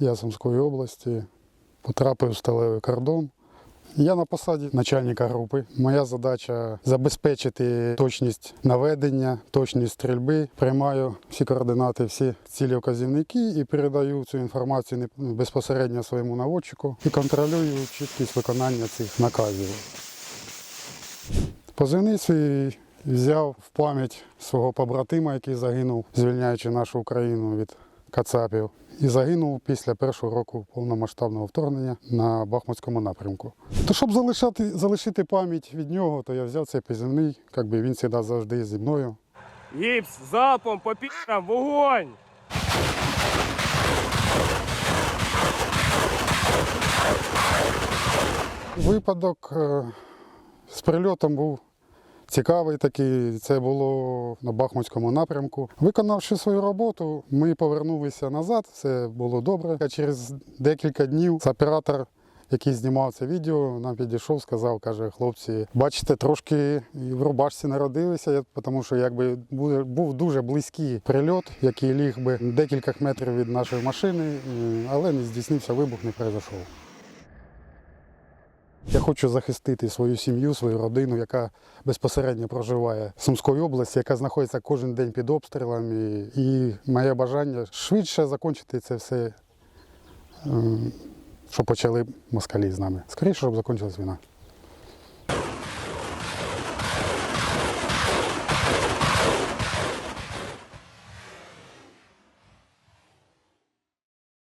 я Сумської області, потрапив в сталевий кордон. Я на посаді начальника групи. Моя задача забезпечити точність наведення, точність стрільби. Приймаю всі координати, всі цілі вказівники і передаю цю інформацію безпосередньо своєму наводчику і контролюю чіткість виконання цих наказів. Позивний свій взяв в пам'ять свого побратима, який загинув, звільняючи нашу Україну від Кацапів. І загинув після першого року повномасштабного вторгнення на Бахмутському напрямку. То щоб залишати, залишити пам'ять від нього, то я взяв цей позивний, якби він завжди завжди зі мною. Гіпс, залпом, по пірам, вогонь! Випадок е, з прильотом був цікавий такий. Це було на Бахмутському напрямку. Виконавши свою роботу, ми повернулися назад. Все було добре. А через декілька днів оператор, який знімав це відео, нам підійшов, сказав, каже, хлопці, бачите, трошки в рубашці народилися, тому що якби був, дуже близький прильот, який ліг би декілька метрів від нашої машини, але не здійснився вибух, не пройшов. Хочу захистити свою сім'ю, свою родину, яка безпосередньо проживає в Сумській області, яка знаходиться кожен день під обстрілами. І моє бажання швидше закінчити це все, щоб що почали москалі з нами. Скоріше, щоб закінчилась війна.